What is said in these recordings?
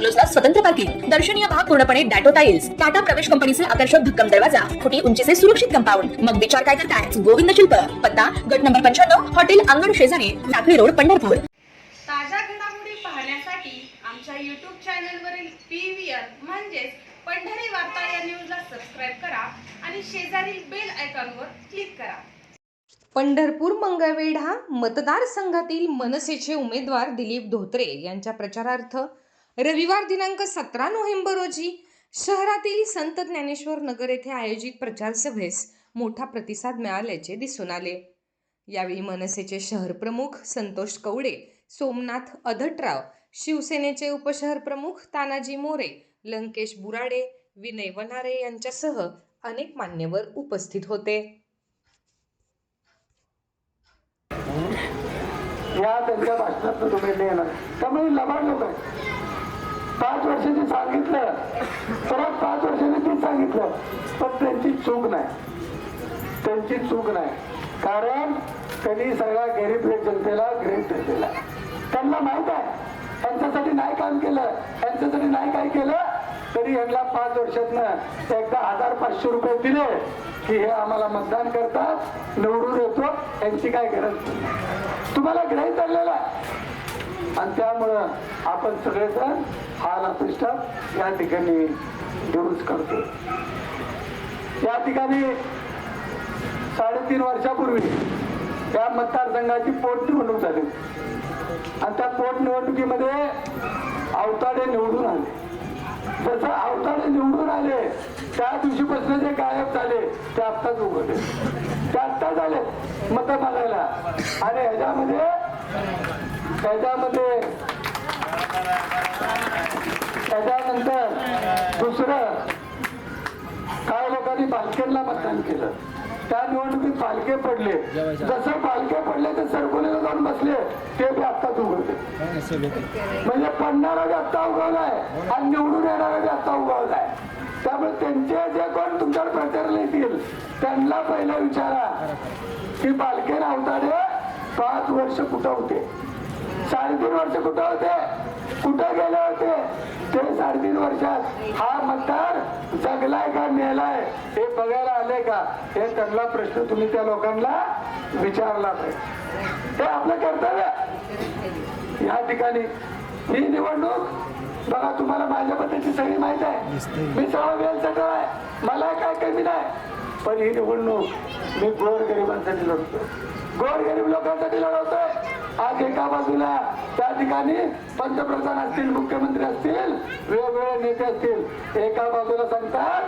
बंगलोजला स्वतंत्र पार्किंग दर्शनीय भाग पूर्णपणे डॅटो टाइल्स टाटा प्रवेश कंपनीचे आकर्षक भक्कम दरवाजा फुटी उंचीचे सुरक्षित कंपाऊंड. मग विचार काय करताय? गोविंद शिल्प. पत्ता गट नंबर पंच्याण्णव हॉटेल अंगण शेजारी लाकडी रोड पंढरपूर. ताज्या घडामोडी पाहण्यासाठी आमच्या यूट्यूब चॅनलवरील पी व्ही आर म्हणजेच पंढरी वार्ता या न्यूजला सबस्क्राईब करा आणि शेजारील बेल आयकॉनवर क्लिक करा. पंढरपूर मंगळवेढा मतदारसंघातील मनसेचे उमेदवार दिलीप धोत्रे यांच्या प्रचारार्थ रविवार दिनांक सतरा नोव्हेंबर रोजी शहरातील संत ज्ञानेश्वर नगर येथे आयोजित प्रचार सभेस मोठा प्रतिसाद मिळाल्याचे दिसून आले. यावेळी मनसेचे शहर प्रमुख संतोष कवडे सोमनाथ अधटराव शिवसेनेचे उपशहर प्रमुख तानाजी मोरे लंकेश बुराडे विनय वनारे यांच्यासह अनेक मान्यवर उपस्थित होते. या त्यांच्या भाषणात तुम्ही नाही येणार. त्यामुळे लबाड लोक आहे पाच वर्षांनी सांगितलं. परत पाच वर्षाने तीच सांगितलं. पण त्यांची चूक नाही. त्यांची चूक नाही. कारण त्यांनी सगळ्या गरीब जनतेला ग्रेट दिलेला त्यांना माहीत आहे. त्यांच्यासाठी नाही काम केलं. त्यांच्यासाठी नाही काय केलं. तरी यांना पाच वर्षातनं एकदा हजार पाचशे रुपये दिले की हे आम्हाला मतदान करतात. निवडून येतो. यांची काय गरज नाही. तुम्हाला ग्रहित चाललेला आणि त्यामुळं आपण सगळेजण हाल अपेक्षा या ठिकाणी दुरुस्त करतो. या ठिकाणी साडेतीन वर्षापूर्वी या मतदारसंघाची पोटनिवडणूक झाली. आणि त्या पोटनिवडणुकीमध्ये अवताडे निवडून आले. जसं अवताडे निवडून आले त्या दिवशीपासून जे गायब झाले ते आत्ताच उघडले. ते आत्ताच आले मत मागायला आणि ह्याच्यामध्ये त्याच्यामध्ये त्याच्यानंतर दुसरं काय लोकांनी पालखेला मतदान केलं? त्या निवडणुकीत पालखे पडले. जसं पालखे पडले ते सरकोलीला जाऊन बसले ते बी आत्ताच उघडले. म्हणजे पडणारा बी आत्ता उगवलाय आणि निवडून येणारा बी आत्ता उगवलाय त्यामुळे त्यांचे जे कोण तुमच्यावर प्रचारला येतील त्यांना पहिला विचारा की पालखे नावताडे पाच वर्ष कुठं होते? साडेतीन वर्ष कुठं होते? कुठं गेले होते? ते साडेतीन वर्षात. हा मतदार जगलाय का मेलाय हे बघायला आले का? हे त्यांना प्रश्न तुम्ही त्या लोकांना विचारला पाहिजे. ते आपलं कर्तव्य या ठिकाणी ही निवडणूक बघा तुम्हाला माझ्या पद्धतीची सगळी माहिती आहे. मी सगळं वेळ सगळं आहे. मला काय कमी नाही. पण ही निवडणूक मी गोर गरिबांसाठी लढतो. गोर गरीब लोकांसाठी लढवतो. आज एका बाजूला त्या ठिकाणी पंतप्रधान असतील मुख्यमंत्री असतील वेगवेगळे नेते असतील एका बाजूला सांगतात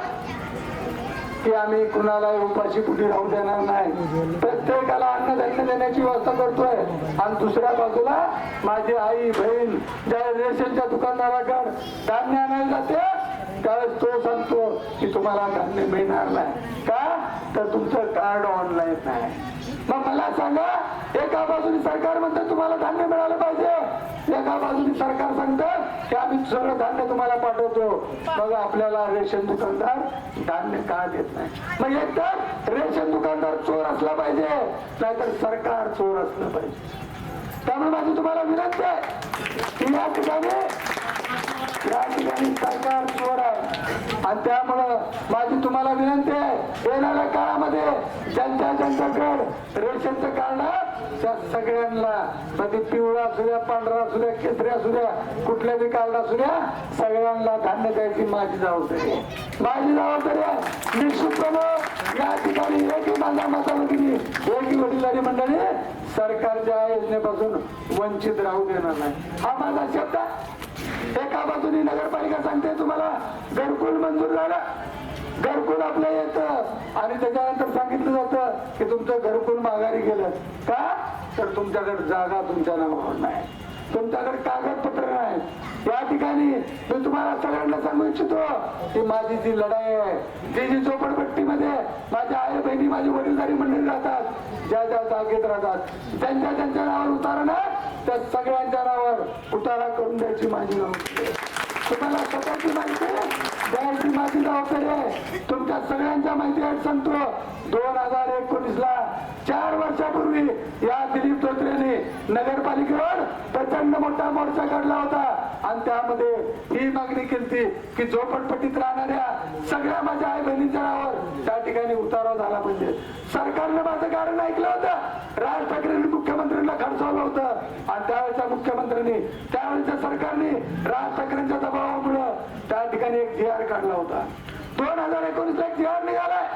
की आम्ही कुणालाही उपाशी कुठे राहू देणार नाही. प्रत्येकाला अन्नधान्य देण्याची व्यवस्था करतोय. आणि दुसऱ्या बाजूला माझी आई बहीण ज्या रेशनच्या दुकानदाराकडे धान्य आणायला जाते त्यावेळेस तो सांगतो की तुम्हाला धान्य मिळणार नाही. का? तर तुमचं कार्ड ऑनलाईन नाही मग मला सांगा एका बाजूने सरकार म्हणतं तुम्हाला धान्य मिळालं पाहिजे. एका बाजूने सरकार सांगतं की आम्ही सगळं धान्य तुम्हाला पाठवतो. मग आपल्याला रेशन दुकानदार धान्य का देत नाही? मग एक तर रेशन दुकानदार चोर असला पाहिजे नाहीतर सरकार चोर असलं पाहिजे. त्यामुळे माझी तुम्हाला विनंती आहे की या ठिकाणी या ठिकाणी सरकार आणि त्यामुळं माझी तुम्हाला विनंती आहे येणाऱ्या काळामध्ये ज्यांच्या ज्यांच्याकडे रेशनचं कार्ड त्या सगळ्यांना म्हणजे पिवळा असू द्या पांढरा असू द्या केसरी असू द्या कुठल्या बी कार्ड असू द्या सगळ्यांना धान्य द्यायची माझी जबाबदारी माझी जबाबदारी आहे निश्चितपणे या ठिकाणी एकही माझा मसाला एकही वडीलधारी मंडळी सरकारच्या योजनेपासून वंचित राहू देणार नाही. हा माझा शब्द एका बाजूने नगरपालिका सांगते तुम्हाला घरकुल मंजूर झालं. घरकुल आपलं येतं. आणि त्याच्यानंतर सांगितलं जातं की तुमचं घरकुल माघारी गेलं. का? तर तुमच्याकडे जागा तुमच्या नावावर नाही. तुमच्याकडे कागदपत्र नाही. या ठिकाणी मी तुम्हाला सगळ्यांना सांगू इच्छितो की माझी जी लढाई आहे जी जी झोपडपट्टीमध्ये माझ्या आई बहिणी माझी वडीलधारी मंडळी राहतात ज्या ज्या जागेत राहतात त्यांच्या त्यांच्या नावावर उतारा ना त्या सगळ्यांच्या नावावर उतारा करून द्यायची माझी तुम्हाला स्वतःची माहिती द्यायची माझी जबाबदारी आहे. तुमच्या सगळ्यांच्या माहिती आहे सांगतो. दोन हजार एकोणीस ला चार वर्षापूर्वी या दिलीप धोत्रेने नगरपालिकेवर प्रचंड मोठा मोर्चा काढला होता. आणि त्यामध्ये ही मागणी केली की झोपडपट्टीत राहणाऱ्या सगळ्या माझ्या आई बहिणीच्या नावावर त्या ठिकाणी उतारा झाला पाहिजे. सरकारनं माझं कारण ऐकलं होतं. राज ठाकरेंनी मुख्यमंत्र्यांना खर्चवलं होतं. आणि त्यावेळेच्या मुख्यमंत्र्यांनी त्यावेळेच्या सरकारने राज ठाकरेंच्या दबावामुळं त्या ठिकाणी एक जी आर काढला होता. दोन हजार एकोणीस ला एक जी आर निघालाय.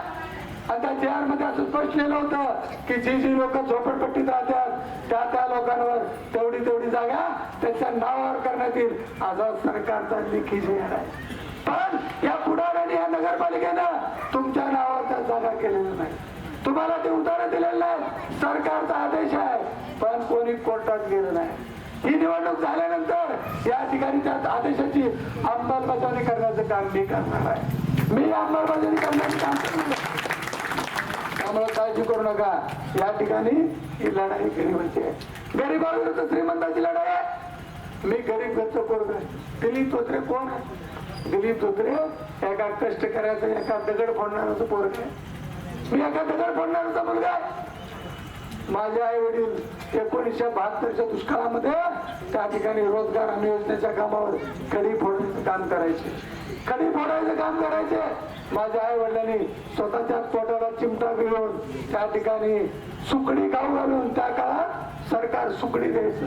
आणि त्या जी आरमध्ये असं स्पष्ट लिहिलं होतं की जी जी लोक झोपडपट्टीत राहतात त्या त्या लोकांवर तेवढी तेवढी जागा त्यांच्या नावावर करण्यात येईल. असा सरकारचा लिखी जी आर आहे. पण या पुढाऱ्याने या नगरपालिकेनं तुमच्या नावावर त्या जागा केलेल्या नाही तुम्हाला ते उतारा दिलेलं नाही. सरकारचा आदेश आहे पण कोणी कोर्टात गेलं नाही. ही निवडणूक झाल्यानंतर या ठिकाणी त्या आदेशाची अंमलबजावणी करण्याचं काम मी करणार आहे. मी अंमलबजावणी करण्याचं काम करणार त्यामुळे काळजी करू नका. या ठिकाणी ही लढाई गरिबांची आहे गरीबाविरुद्ध श्रीमंताची लढाई आहे. मी गरीब गच्च पोरग आहे. दिलीप धोत्रे कोण आहे? दिलीप धोत्रे एका कष्ट करायचं एका दगड फोडणाराचं पोरग आहे. मी एका दगड फोडणाराचा मुलगा माझे आई वडील एकोणीसशे बहात्तरच्या दुष्काळामध्ये त्या ठिकाणी रोजगार हमी योजनेच्या कामावर कडी फोडण्याचं काम करायचे. कडी फोडायचं काम करायचे. माझ्या आई वडिलांनी स्वतःच्या पोटाला चिमटा गिळून त्या ठिकाणी सुकडी गाव घालून त्या काळात सरकार सुकडी द्यायचं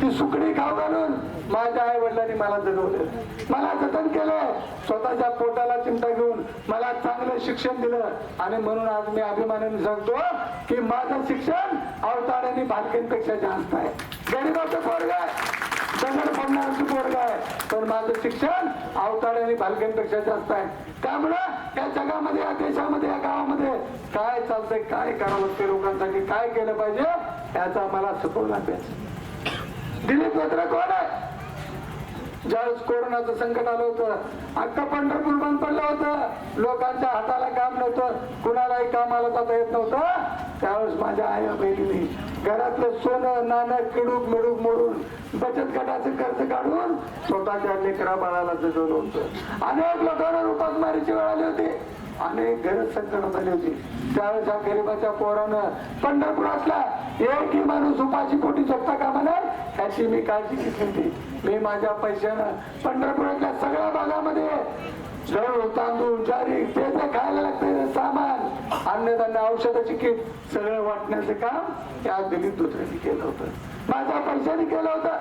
ती सुकडी खाऊ घालून माझ्या आई वडिलांनी मला जगवलं. मला जतन केलं. स्वतःच्या पोटाला चिमटा घेऊन मला चांगलं शिक्षण दिलं. आणि म्हणून आज मी अभिमानाने सांगतो की माझं शिक्षण अवताराने बालकांपेक्षा जास्त आहे. गरीबाचं पोरग. आहे दगड पडणारचं पोरग आहे? पण माझं शिक्षण अवताराने बालकांपेक्षा जास्त आहे. त्यामुळं या जगामध्ये या देशामध्ये या गावामध्ये काय चालतंय काय करावं ते लोकांसाठी काय केलं पाहिजे याचा मला सखोल पाहिजे दिलीप धोत्रे कोण आहे? ज्यावेळेस कोरोनाचं संकट आलं होतं अख्खा पंढरपूर बंद पडलं होतं. लोकांच्या हाताला काम नव्हतं. कुणालाही कामाला जाता येत नव्हतं. त्यावेळेस माझ्या आया बहिणीने घरातलं सोनं नाणं किडूक मिडूक मोडून बचत गटाचं कर्ज काढून स्वतःच्या लेकरा बाळाला जगवलं होतं. अनेक लोकांना रुपात मारीची वेळ आली होती. अनेक घर संकट झाली होती. त्यावेळेस या गरिबाच्या पोरानं असला एकही माणूस उपाशी पोटी झोपता कामा नये याची मी काळजी घेतली होती. मी माझ्या पैशानं पंढरपुरातल्या सगळ्या भागामध्ये जळू तांदूळ ज्वारी ते जे खायला लागते सामान अन्नधान्य औषधाची किट सगळं वाटण्याचं काम या दिलीप धोत्रेने केलं होतं. माझ्या पैशाने केलं होतं.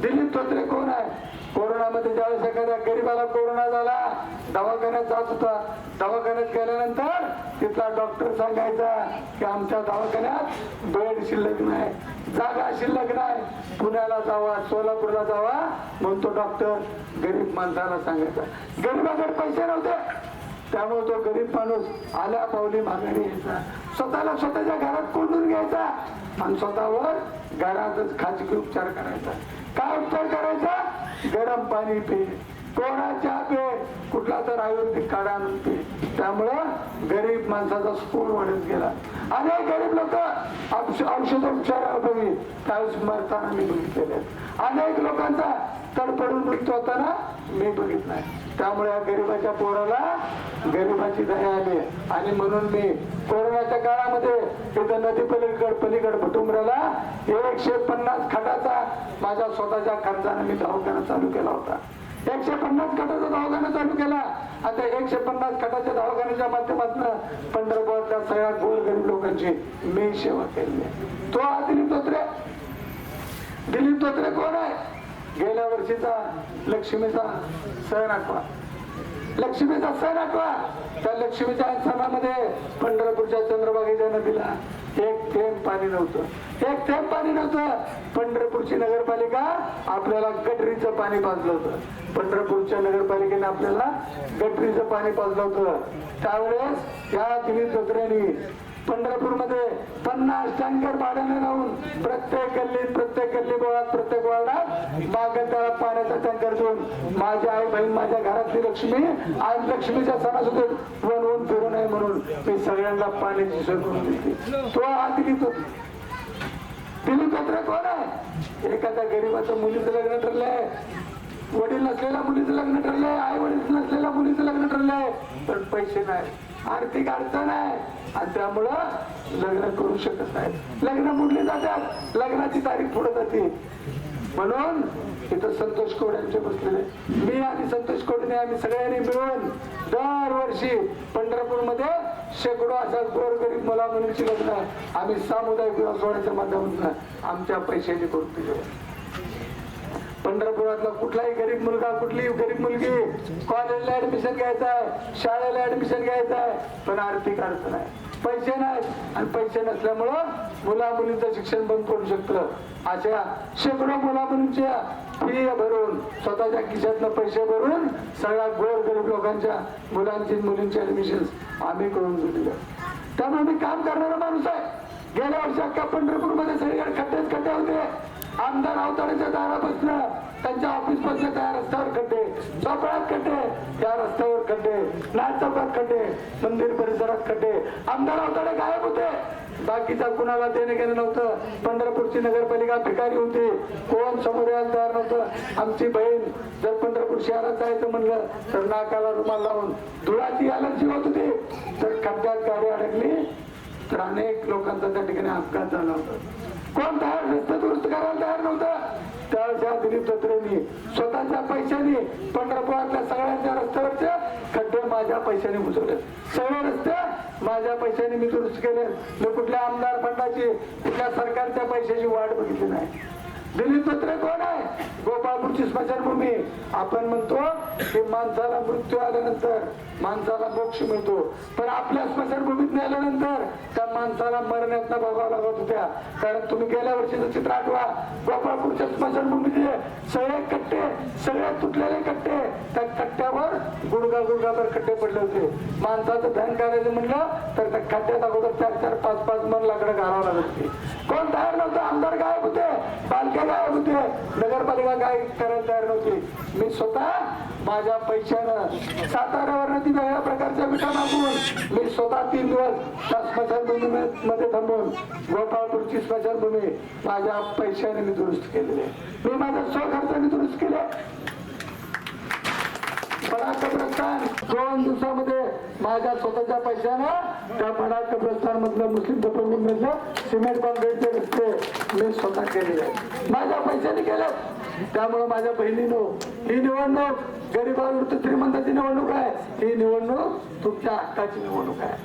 दिलीप धोत्रे कोण आहे? कोरोनामध्ये ज्यावेळेस एखाद्या गरीबाला कोरोना झाला दवाखान्यात जात होता. दवाखान्यात गेल्यानंतर तिथला डॉक्टर सांगायचा की आमच्या दवाखान्यात बेड शिल्लक नाही जागा शिल्लक नाही. पुण्याला जावा सोलापूरला जावा म्हणून तो डॉक्टर. गरीब माणसाला सांगायचा. गरीबाकडे पैसे नव्हते. त्यामुळे तो गरीब माणूस आल्या पावली माघारी यायचा. स्वतःला स्वतःच्या घरात कोंडून घ्यायचा आणि स्वतःवर घरातच खाजगी उपचार करायचा. काय उपचार करायचा? गरम पाणी पे. कोणाच्या चहा कुठला तर आयुर्वेदिक काढा नव्हते त्यामुळं गरीब माणसाचा स्कूल वाढत गेला. अनेक गरीब लोक औषध उपचारापूर्वी त्यावेळेस मरताना मी बघितलेले अनेक लोकांचा तडपडून मृत्यू होताना मी बघितलाय त्यामुळे या गरीबाच्या पोराला गरीबाची दया आली आणि म्हणून मी कोरोनाच्या काळामध्ये इथं नदी पलीकड पलीकड भटुंबऱ्याला एकशे पन्नास खटाचा माझ्या स्वतःच्या खर्चाने मी दवाखाना चालू केला होता. एकशे पन्नास खटाचा दवाखाना चालू केला. आता एकशे पन्नास खटाच्या दवाखान्याच्या माध्यमातून पंढरपूरच्या सगळ्या गोर गरीब लोकांची मी सेवा केली आहे. तो हा दिलीप धोत्रे. दिलीप धोत्रे कोण आहे? गेल्या वर्षीचा लक्ष्मीचा सण आठवा लक्ष्मीचा सण आठवा. त्या लक्ष्मीच्या सणामध्ये पंढरपूरच्या चंद्रबागेच्या नदीला एक थेंब पाणी नव्हतं. एक थेंब पाणी नव्हतं. पंढरपूरची नगरपालिका आपल्याला गटरीचं पाणी पाजलं होतं. पंढरपूरच्या नगरपालिकेने आपल्याला गटरीचं पाणी पाजलं होतं. त्यावेळेस या दिनी धोत्रेंनी पंढरपूरमध्ये पन्नास टँकर भाड्याने लावून प्रत्येक गल्लीत प्रत्येक गल्ली गोळात प्रत्येक वार्डात बागेदारात पाण्याचा टँकर देऊन माझी आई बहीण माझ्या घरातली लक्ष्मी आज लक्ष्मीच्या सणासुद्धा वन फिरू नये म्हणून मी सगळ्यांना पाण्याची सोय करून देते. तो हात घेतो. दिली पत्र कोण आहे? एखाद्या गरीबाचं मुलीचं लग्न ठरलंय. वडील नसलेल्या मुलीचं लग्न ठरलंय. आई वडील नसलेल्या मुलीचं लग्न ठरलंय. पण पैसे नाही. आर्थिक अडचण आहे. आणि त्यामुळं लग्न करू शकत नाही. लग्न मोडली जातात. लग्नाची तारीख पुढे जाते. म्हणून इथं संतोष कोड यांचे बसलेले मी आणि संतोष कोडने आम्ही सगळ्यांनी मिळून दरवर्षी पंढरपूरमध्ये शेकडो अशा गोरगरीब मुला मुलीची लग्न आम्ही सामुदायिक विवाह सोहळ्याच्या माध्यमातून आमच्या पैशाने करून दिले पंढरपुरातला कुठलाही गरीब मुलगा कुठलीही गरीब मुलगी कॉलेजला ऍडमिशन घ्यायचं आहे शाळेला ऍडमिशन घ्यायचं आहे पण आर्थिक अडचण आहे. पैसे नाहीत आणि पैसे नसल्यामुळं मुला मुलींचं शिक्षण बंद पडू शकतं. अशा शेकडो मुला मुलींच्या फी भरून स्वतःच्या खिशातनं पैसे भरून सगळ्या गोर गरीब लोकांच्या मुलांची मुलींची ऍडमिशन आम्ही करून दिलेलं त्यामुळे मी काम करणारा माणूस आहे. गेल्या वर्षी अख्ख्या पंढरपूरमध्ये सगळीकडे खड्डेच खड्डे होते. आमदार अवताराच्या दारापासून त्यांच्या ऑफिसपासून त्या रस्त्यावर खड्डे. चौकात खड्डे. त्या रस्त्यावर खड्डे. नाथ चौकात खड्डे. मंदिर परिसरात खड्डे. आमदार अवतारे गायब होते. बाकीचा कुणाला देणं घेणं नव्हतं. पंढरपूरची नगरपालिका भिकारी होती. कोण समोर यायला तयार नव्हतं. आमची बहीण जर पंढरपूर शहरात जायचं म्हणलं तर नाकाला रुमाल लावून धुळाची अलर्जी होत होती. तर खड्ड्यात गाडी अडकली तर अनेक लोकांचा त्या ठिकाणी अपघात झाला होता. कोण तयार रस्ता दुरुस्त करायला तयार नव्हतं? त्यावेळेस या दिलीप दत्रेंनी स्वतःच्या पैशाने पंढरपुरातल्या सगळ्यांच्या रस्त्यावरचे खड्डे माझ्या पैशाने बुजवले सगळे रस्ते माझ्या पैशाने मी दुरुस्त केले. मी कुठल्या आमदार फंडाची कुठल्या सरकारच्या पैशाची वाट बघितली नाही. दिलीप पत्र कोण आहे? गोपाळपूरची स्मशानभूमी. आपण म्हणतो की माणसाला मृत्यू आल्यानंतर माणसाला मोक्ष मिळतो. पण आपल्या स्मशानभूमीत नेल्यानंतर त्या माणसाला मरण्यात बघावं लागत होत्या. कारण तुम्ही गेल्या वर्षीचं चित्र आठवा. गोपाळपूरच्या स्मशानभूमीचे सगळे कट्टे सगळे तुटलेले कट्टे त्या कट्ट्यावर गुडगा गुडगाभर कट्टे पडले होते. माणसाचं धन करायचं म्हणलं तर त्या खड्ड्यात अगोदर चार चार पाच पाच मन लाकडं घालावं लागत होती. कोण तयार नव्हतं? आमदार गायब होते. पालख्या गायब होते. नगरपालिका काय करायला तयार नव्हती. मी स्वतः माझ्या पैशानं साताऱ्यावर ती वेगळ्या प्रकारच्या विटा मागून मी स्वतः तीन दिवस त्या स्मशानभूमी मध्ये थांबून गोपाळपूरची स्मशानभूमी माझ्या पैशाने मी दुरुस्त केलेली मी माझ्या स्वखर्चाने दुरुस्त केले. बडा प्रस्थान दोन दिवसामध्ये माझ्या स्वतःच्या पैशानं त्या बडा कब्रस्तान मधलं मुस्लिम प्रमुख मधलं सिमेंट कॉन्क्रीटचे रस्ते मी स्वतः केले माझ्या पैशाने केलं. त्यामुळे माझ्या बहिणीनो ही निवडणूक गरिबाविरुद्ध श्रीमंताची निवडणूक आहे. ही निवडणूक तुमच्या हक्काची निवडणूक आहे.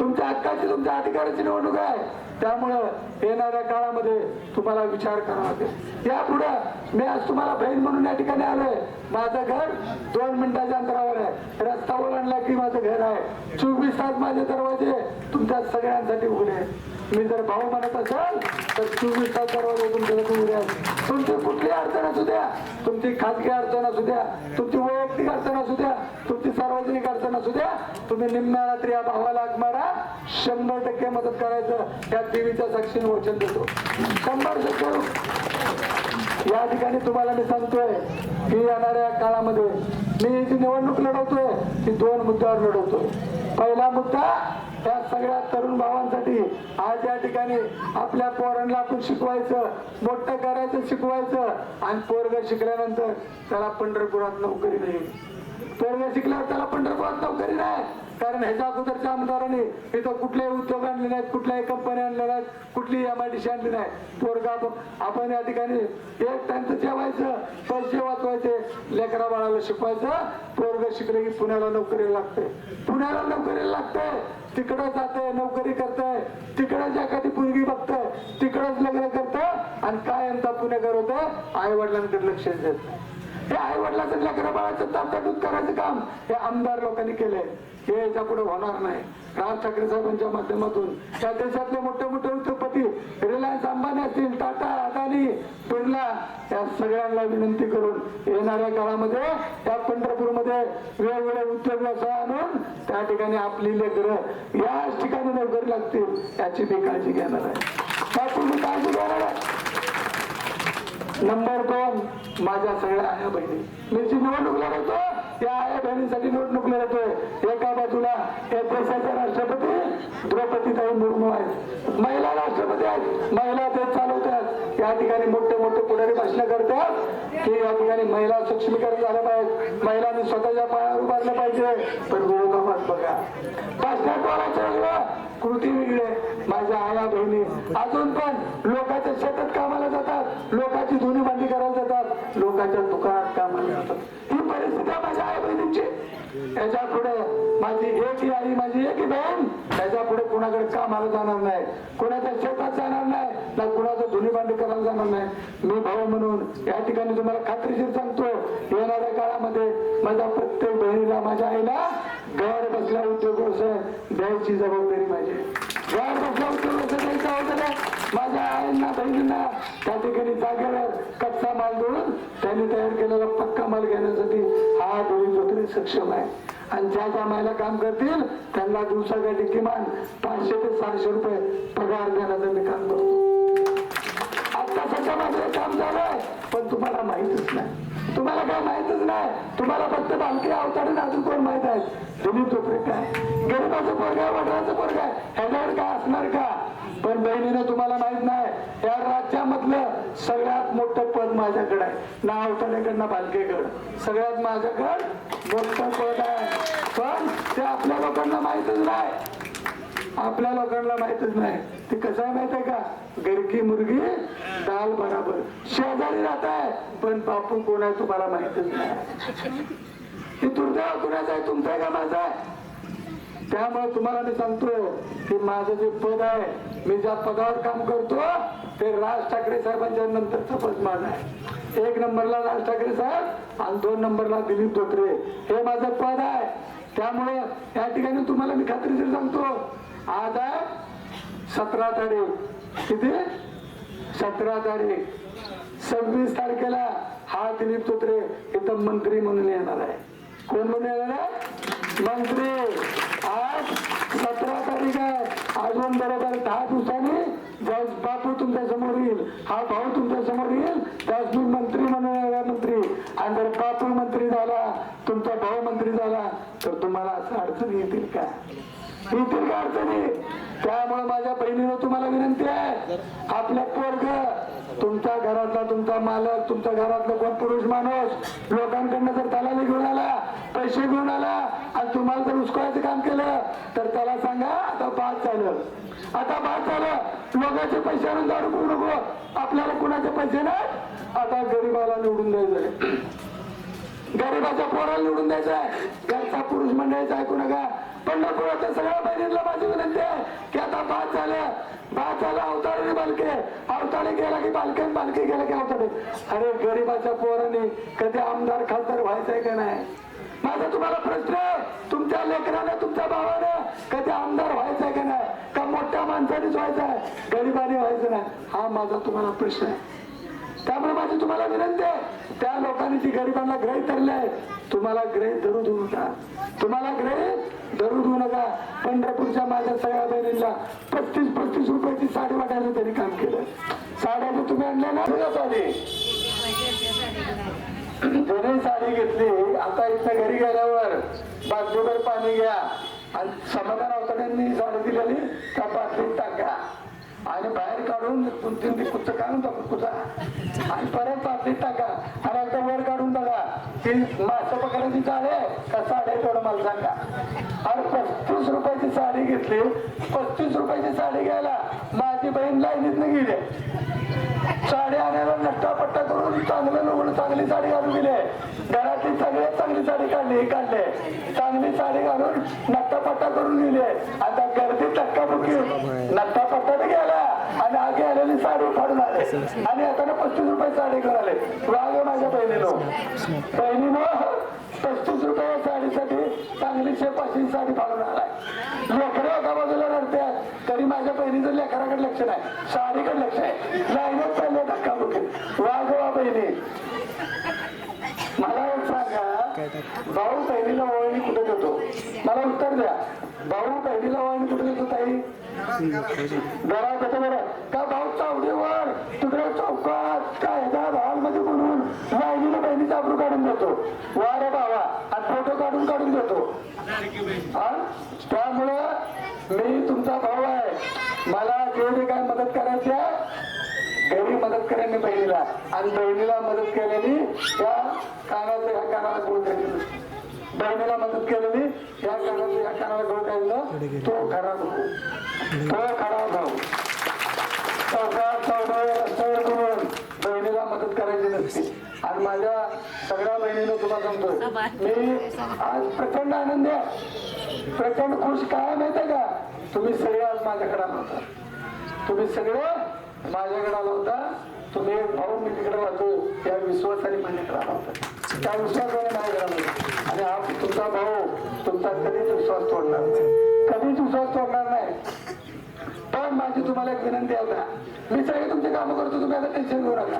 तुमच्या हक्काची तुमच्या अधिकाराची निवडणूक आहे. त्यामुळं येणाऱ्या काळामध्ये तुम्हाला विचार करावा लागेल. यापुढे मी आज तुम्हाला बहीण म्हणून या ठिकाणी आलोय. माझं घर दोन मिनिटाच्या अंतरावर आहे. रस्ता ओलांडला की माझं घर आहे. चोवीस तास माझे दरवाजे तुमच्या सगळ्यांसाठी उघडे मी जर भाऊ म्हणत असाल तर चोवीस तास दरवाजे तुमच्यासाठी तुमची कुठली अडचण असू द्या. तुमची खाजगी अडचण असू द्या. तुमची वैयक्तिक अडचण असू द्या. तुमची सार्वजनिक अडचण असू द्या. तुम्ही निम्म्या रात्री या भावाला आगमारा शंभर टक्के मदत करायचं. त्या देवीच्या साक्षीने वचन देतो. शंभर टक्के. या ठिकाणी तुम्हाला मी सांगतोय की येणाऱ्या काळामध्ये मी जी निवडणूक लढवतोय ती दोन मुद्द्यावर लढवतोय. पहिला मुद्दा त्या सगळ्या तरुण भावांसाठी आज या ठिकाणी आपल्या पोरांना आपण शिकवायचं मोठं करायचं शिकवायचं. आणि पोरग शिकल्यानंतर त्याला पंढरपुरात नोकरी नाही. पोरग शिकल्यावर त्याला पंढरपुरात नोकरी नाही. कारण ह्याच्या अगोदरच्या आमदारांनी इथं कुठलेही उद्योग आणले नाहीत कुठल्याही कंपन्या आणल्या नाहीत कुठलीही एम आय डी सी आणली नाही पोरगा आपण या ठिकाणी एक त्यांचं जेवायचं पैसे वाचवायचे लेकरा बाळाला शिकवायचं. पोरग शिकले की पुण्याला नोकरीला लागते पुण्याला नोकरीला लागते तिकडं जाते नोकरी करतंय तिकडंच एखादी मुलगी बघतय तिकडंच लग्न करतं आणि काय यंदा पुणेकर होतं आई वडिलांकडे लक्ष देत नाही. हे आई वडिलांचं लेकरं बाळाचं ताब्यातूत करायचं काम हे आमदार लोकांनी केलंय. हे याच्यापुढे होणार नाही. राज ठाकरे साहेबांच्या माध्यमातून त्या देशातले मोठे मोठे उद्योगपती रिलायन्स अंबानी असतील टाटा अदानी बिर्ला या सगळ्यांना विनंती करून येणाऱ्या काळामध्ये त्या पंढरपूरमध्ये वेगवेगळे उद्योग व्यवसाय आणून त्या त्या ठिकाणी आपली लेकरं याच ठिकाणी नोकरी लागतील याची मी काळजी घेणार आहे. त्याची मी काळजी घेणार आहे. नंबर दोन माझ्या सगळ्या आया बहिणी. मी जी निवडणूक लढवतो. त्या आया बहिणीसाठी निवडणूक लढवतोय. एका बाजूला या देशाच्या राष्ट्रपती द्रौपदीताई मुर्मू आहेत. महिला राष्ट्रपती आहेत. महिला ते चालवतात. या ठिकाणी मोठे मोठे पुढारी भाषण करतात. की या ठिकाणी महिला सक्षमीकरण झालं पाहिजे. महिलांनी स्वतःच्या पायावर उभारलं पाहिजे. पण विरोधाभास बघा. भाषणात बोलायचं कृती वेगळे माझ्या आया बहिणी अजून पण लोकांच्या शेतात कामाला जातात. लोकांच्या धुनी भांडी करायला जातात लोकांच्या दुकानात काम जातात ही परिस्थिती माझ्या आई बहिणींची याच्यापुढे माझी एक आई माझी एक बहीण त्याच्या पुढे कुणाकडे कामाला जाणार नाही. कुणाच्या शेतात जाणार नाही ना कुणाचं धुनी भांडी करायला जाणार नाही. मी भाऊ म्हणून या ठिकाणी तुम्हाला खात्रीशीर सांगतो येणाऱ्या काळामध्ये माझ्या प्रत्येक बहिणीला माझ्या आईला घर बसल्या उद्योग व्यवसाय द्यायची जबाबदारी माझी माझ्या आईंना बहिणींना त्या ठिकाणी जागेवर कच्चा माल देऊन त्यांनी तयार केलेला पक्का माल घेण्यासाठी हा दोन्ही जोतरी सक्षम आहे आणि ज्या ज्या महिला काम करतील त्यांना दिवसासाठी किमान पाचशे ते सहाशे रुपये पगार देण्याचं मी काम करतो. आता सध्या काम झालं काम झालंय पण तुम्हाला माहितच नाही. तुम्हाला काय माहितच नाही? तुम्हाला फक्त बालकी अवताडून अजून कोण माहीत आहे तुम्ही चोपडे काय गरीबाचं पोरग आहे वडिलाचं पोरग आहे. ह्याच्यावर काय असणार का? पण बहिणीनं तुम्हाला माहीत नाही या राज्यामधलं सगळ्यात मोठं पद माझ्याकडे आहे. ना अवताडेकडं ना बालकेकडं सगळ्यात माझ्याकडं मोठं पद आहे. पण ते आपल्या लोकांना माहितच नाही. आपल्या लोकांना माहितच नाही. ते कसं आहे माहीत आहे का? गरकी मुलगी दाल बराबर. शेजारी राहत आहे पण बापू कोण आहे तुम्हाला माहितच नाही. हे दुर्दैव कुणाचं आहे? तुमचा आहे का माझा आहे? त्यामुळे तुम्हाला मी सांगतो की माझं जे पद आहे मी ज्या पदावर काम करतो ते राज ठाकरे साहेबांच्या नंतरचं पद माझं आहे. एक नंबरला राज ठाकरे साहेब आणि दोन नंबरला दिलीप धोत्रे. हे माझं पद आहे. त्यामुळे या ठिकाणी तुम्हाला मी खात्रीशीर सांगतो आज आहे सतरा तारीख. किती? सतरा तारीख. सव्वीस तारखेला हा दिलीप तोत्रे इथं मंत्री म्हणून येणार आहे. कोण म्हणून येणार आहे? मंत्री. आज सतरा तारीख आहे. अजून बरोबर दहा दिवसांनी ज्यावेळेस बापू तुमच्यासमोर येईल. हा भाऊ तुमच्यासमोर येईल. त्यास मी मंत्री म्हणून येणार मंत्री. आणि जर बापू मंत्री झाला तुमचा भाऊ मंत्री झाला तर तुम्हाला असं अडचण येतील का? येतील अडचणी त्यामुळे माझ्या बहिणीनं तुम्हाला विनंती आहे आपल्या पोरग तुमच्या घरातला तुमचा मालक तुमच्या घरातला कोण पुरुष माणूस लोकांकडनं जर दलाली घेऊन आला पैसे घेऊन आला आणि तुम्हाला जर उस्कवायचं काम केलं तर त्याला सांगा आता बाद झालं. आता बाद झालं. लोकांचे पैसे आणून दारू करू नको. आपल्याला कुणाचे पैसे नाही? आता गरीबाला निवडून द्यायचंय. गरीबाच्या पोराला निवडून द्यायचा आहे घरचा पुरुष मंडळीचा ऐकू नका. पंढरपुराच्या सगळ्या बहिणींना माझी विनंती आहे की आता बाद झाल्या बाद झाला अवतारे बालके. अवतारे गेला की बालके बालके गेला की अवतारे. अरे गरीबाच्या पोराने कधी आमदार खासदार व्हायचंय का नाही? माझा तुम्हाला प्रश्न आहे. तुमच्या लेकरानं तुमच्या भावाने कधी आमदार व्हायचंय का नाही? का मोठ्या माणसानेच व्हायचं आहे गरीबाने व्हायचं नाही. हा माझा तुम्हाला प्रश्न आहे. त्यामुळे माझी तुम्हाला विनंती आहे. त्या लोकांनी जी गरिबांना ग्रहित धरले आहे तुम्हाला ग्रहित धरू देऊ नका तुम्हाला ग्रहित धरू देऊ नका. पंढरपूरच्या माझ्या सगळ्या बहिणींना पस्तीस पस्तीस रुपयाची साडी वाटायला त्यांनी काम केलं. साड्या तुम्ही आणल्या ना? साडी. जुनी साडी घेतली. आता इथं घरी गेल्यावर बाजूवर पाणी घ्या. आणि समाधान अवतड्यांनी साडी दिलेली त्या बाटलीत टाका. आणि बाहेर काढून दोन तीन ती कुठचं काढून टाकू कुठं? आणि परत बाटलीत टाका. आणि एकदा वर काढून बघा. ती मासे पकडायची साडी आहे. का साडे तेवढं मला सांगा. आणि पस्तीस रुपयाची साडी घेतली. पस्तीस रुपयाची साडी घ्यायला. बहीण लाईनीतनं गेली. साडी आणायला नट्टापट्टा करून चांगलं लुगडं चांगली साडी घालून गेले. घरातली सगळ्यात चांगली साडी काढली काढले. चांगली साडी घालून नट्टापट्टा करून गेले. आता गर्दी टक्काबुक्की नट्टापट्टाने गेला. आणि आगे आलेली साडी फाडून आले आणि आता पस्तीस रुपये साडी घेऊन आले वाग माझ्या बहिणीनो. बहिणीनो पस्तीस रुपये साडीसाठी चांगली शेपाशी साडी फाडून आलाय लेकरं एका बाजूला रडतात. तरी माझ्या बहिणीचं लेकराकडे लक्ष नाही. साडीकडे लक्ष आहे. लाईनच चालले धक्का बुकी वाघ वा बहिणी. मला एक सांगा. भाऊ बहिणीला ओळणी कुठे देतो? मला उत्तर द्या. भाऊ बहिणीला ओळणी कुठे देतो ताई? घरात कसं बरं? का भाऊ चावडीवर? तुकडे चौकात? काय त्या भावांमध्ये म्हणून बहिणीला बहिणीचा आबरू काढून देतो. वा रे बाबा आणि फोटो काढून काढून देतो. हा? त्यामुळं मी तुमचा भाऊ आहे. मला जेवढी काय मदत करायची आहे घरी मदत करेन मी बहिणीला. आणि बहिणीला मदत केलेली त्या कानाचं ह्या कानाला गोळ करायचं बहिणीला मदत केलेली. या कानाचं या कानाला गहू काढलं तो खरा भाऊ तो खरा भाऊ चौकात चौकात रस्त्यावर करून बहिणीला मदत करायची नसते. आणि माझ्या सगळ्या बहिणीनं तुम्हाला सांगतोय. मी आज प्रचंड आनंद आहे. प्रचंड खुश. काय माहिती का? तुम्ही सगळे आज माझ्याकडे होता तुम्ही सगळे माझ्याकडे आला होता. तुम्ही भाऊ मी तिकडे राहतो. या विश्वासाने माझ्याकडे आला होता. त्या विश्वासाने माझ्याकडे आणि हा तुमचा भाऊ तुमचा कधीच विश्वास तोडणार नाही. कधीच विश्वास तोडणार नाही. पण माझी तुम्हाला एक विनंती आहे ना मी सगळे तुमचे काम करतो. तुम्ही आता टेन्शन घेऊ नका.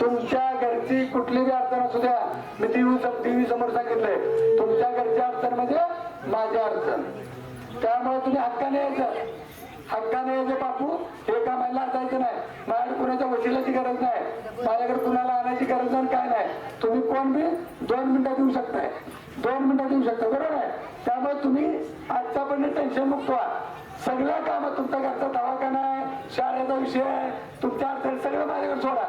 तुमच्या घरची कुठली बी अडचण असू द्या. मी टीव्ही टीव्ही समोर सांगितलंय. तुमच्या घरची अडचण म्हणजे माझी अडचण. त्यामुळे तुम्ही हक्काने यायचं. हक्काने यायचं बापू हे कामाला असायचं नाही. माझ्याकडे कुणाच्या वशिलाची गरज नाही. माझ्याकडे कुणाला आणायची गरज नाही काय नाही. तुम्ही कोण बी दोन मिनिटं देऊ शकताय. दोन मिनिटं देऊ शकता बरोबर आहे? त्यामुळे तुम्ही आजच्यापर्यंत टेन्शन मुक्त व्हा. सगळ्या कामात तुमच्या घरचा दवाखाना आहे शाळेचा विषय आहे तुमच्या अडचण सगळं माझ्याकडे सोडा.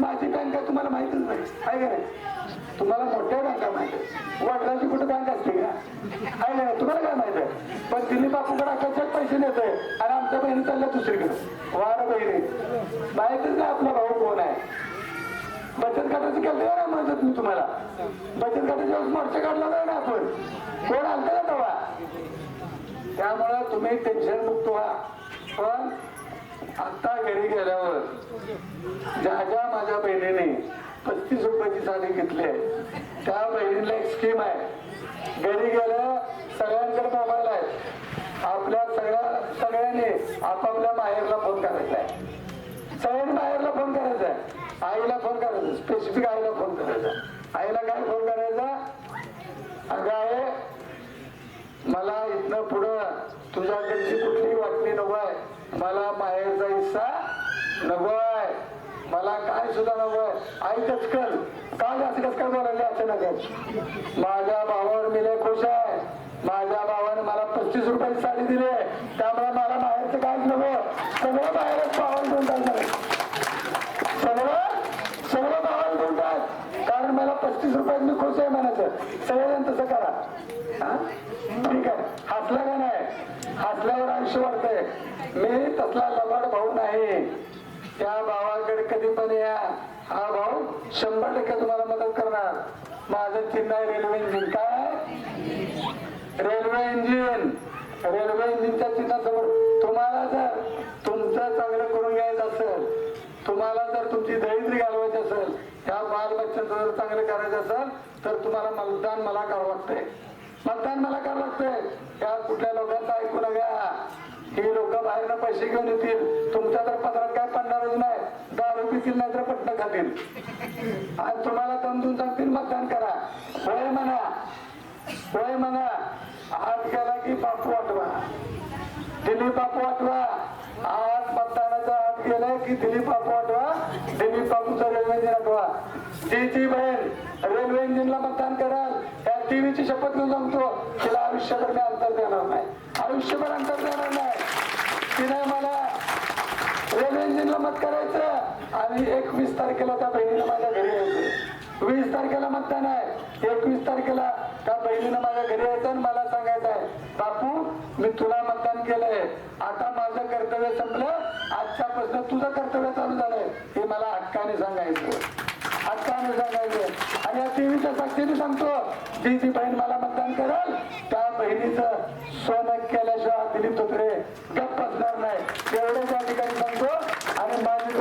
माझी बँक आहे तुम्हाला माहितच नाही. आहे का नाही? तुम्हाला मोठ्या बँका माहिती. आहे. वडिलांची कुठे बँक असते का? आहे का नाही? तुम्हाला काय माहिती आहे? पण दिल्ली बापूकडे आकाशात पैसे नेतोय. आणि आमच्या बहिणी चालल्या दुसरीकडे. वार बहिणी. माहितीच नाही आपला भाऊ कोण आहे. बचत गटाची केली ना म्हणतात मी तुम्हाला? बचत गटाच्या वेळेस मोर्चा काढला नाही ना आपण? कोण आलता ना तेव्हा? त्यामुळं तुम्ही टेन्शन मुक्त व्हा. पण आता घरी गेल्यावर ज्या ज्या माझ्या बहिणीने पस्तीस रुपयाची साडी घेतली आहे त्या बहिणीला एक स्कीम आहे. घरी गेलं सगळ्यांकडे मोबाईल आहे. आपल्या सगळ्या सगळ्यांनी आपापल्या माहेरला फोन करायचा आहे. सगळ्यांनी माहेरला फोन करायचा आहे. आईला फोन करायचा स्पेसिफिक आईला फोन करायचा आईला काय फोन करायचा? अगं आहे मला इथनं पुढं तुझ्याकडची कुठली वाटणी नको आहे. मला बाहेरचा हिस्सा नको आहे. मला काय सुद्धा नकोय ऐकच कर. काय असं कस काय बोलायला अचानक? माझ्या भावावर मी लय खुश आहे. माझ्या भावाने मला पस्तीस रुपयाची साडी दिली त्यामुळे मला बाहेरचं काय नको. सगळं बाहेरच पावन देऊन टाकणार सगळं? सगळं भावाला देऊन टाक. कारण मला पस्तीस रुपयात मी खुश आहे म्हणायचं. सगळेजण तसं करा. ठीक आहे. हसला का नाही? हसल्यावर आयुष्य वाढतंय. मी तसला लबाड भाऊ नाही. त्या भावाकडे कधी पण या. हा भाऊ शंभर टक्के तुम्हाला मदत करणार. माझं चिन्ह आहे रेल्वे इंजिन. काय? Railway engine. रेल्वे इंजिनच्या चिन्हासमोर. तुम्हाला जर तुमचं चांगलं करून घ्यायचं असेल तुम्हाला जर तुमची दरिद्री घालवायची असेल त्या बाल बच्चांचं जर चांगलं करायचं असेल तर तुम्हाला मतदान मला करावं लागतंय. मतदान मला का लागतंय. का कुठल्या लोकांचं ऐकू नका. ही लोक बाहेरनं पैसे घेऊन येतील. तुमच्या तर पदरात काय पडणारच नाही. दारू पितील नाही तर पटणं खातील. आणि तुम्हाला तंदून सांगतील मतदान करा. होय म्हणा. होय म्हणा. आज गेला की बापू आठवा दिलीप बापू आठवा आज मतदानाचा आज गेलाय की दिलीप बापू आठवा दिलीप बापूचा रेल्वे इंजिन आठवा. जी जी बहीण रेल्वे इंजिनला मतदान कराल टीव्हीची शपथ घेऊन सांगतो तिला आयुष्यभर मी अंतर देणार नाही. आयुष्यभर अंतर देणार नाही. तिने मला रेल्वे इंजिनला मत करायचं आणि एकवीस तारखेला त्या बहिणीला माझ्या घरी यायचं. वीस तारखेला मतदान आहे एकवीस तारखेला त्या बहिणीनं माझ्या घरी यायचं आणि मला सांगायचं आहे बापू मी तुला मतदान केलंय. आता माझं कर्तव्य संपलं. आजच्यापासून तुझं कर्तव्य चालू झालंय. हे मला हक्काने सांगायचं आज काम सांगायचे आणि या देवीच्या साक्षीने सांगतो जी जी बहीण मला मतदान करल त्या बहिणीचं सोनं केल्याशिवाय दिलीप तोत्रे गप्प असणार नाही एवढे त्या ठिकाणी सांगतो आणि माझी